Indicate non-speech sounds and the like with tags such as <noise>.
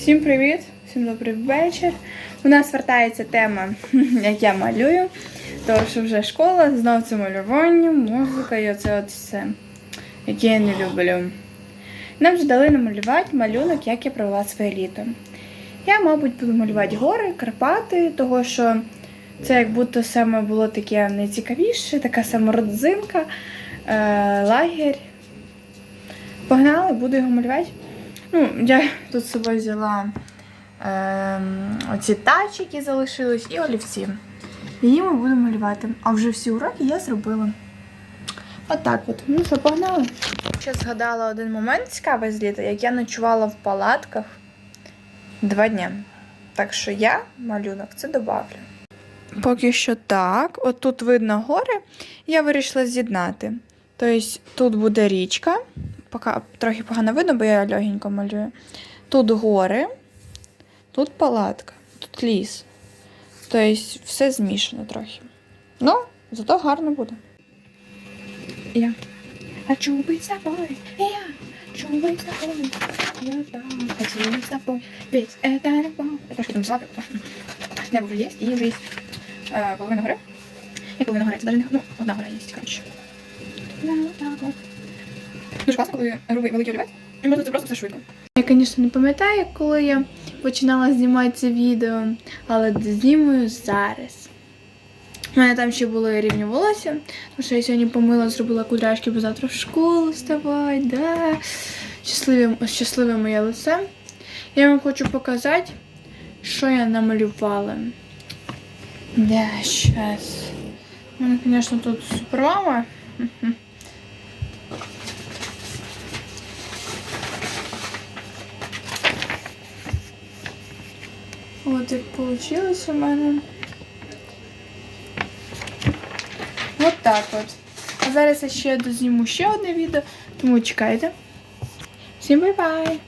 Всім привіт! Всім добрий вечір. У нас вертається тема, <laughs> як я малюю. Тому що вже школа, знов це малювання, музика і оце от все, яке я не люблю. Нам вже дали намалювати малюнок, як я провела своє літо. Я, мабуть, буду малювати гори, Карпати, того що це як будто саме було таке найцікавіше, така сама родзинка, е, лагерь. Погнали, буду його малювати. Ну, я тут з собою взяла ем, оці тачі, які залишились, і олівці. Її ми будемо малювати. А вже всі уроки я зробила. Отак от. Ну що, погнали? Ще згадала один момент цікавий з літа, як я ночувала в палатках два дня. Так що я малюнок це добавлю. Поки що так. От тут видно гори, я вирішила з'єднати. Тобто тут буде річка, поки трохи погано видно, бо я легенько малюю. Тут гори, тут палатка, тут ліс. Тобто все змішано трохи. Ну, зато гарно буде. Я хочу быть с тобой, я хочу быть с тобой, я так хочу быть с тобой, ведь это любовь. Я трошки там слабо, тому що небо вже є, і вже є е, половина гори. І половина гори, це навіть не, ну, одна гора є, коротше. Я так от. Дуже класно, коли робить великий олівець, і можна це просто все швидко. Я, звісно, не пам'ятаю, коли я починала знімати це відео, але знімаю зараз. У мене там ще були рівні волосся, тому що я сьогодні помила, зробила кудряшки, бо завтра в школу вставати, да. Щасливе, щасливе моє лице. Я вам хочу показати, що я намалювала. Да, щас. У мене, звісно, тут супермама. От як вийшло у мене. От так от. А зараз я ще дозніму ще одне відео, тому чекайте. Всім бай-бай!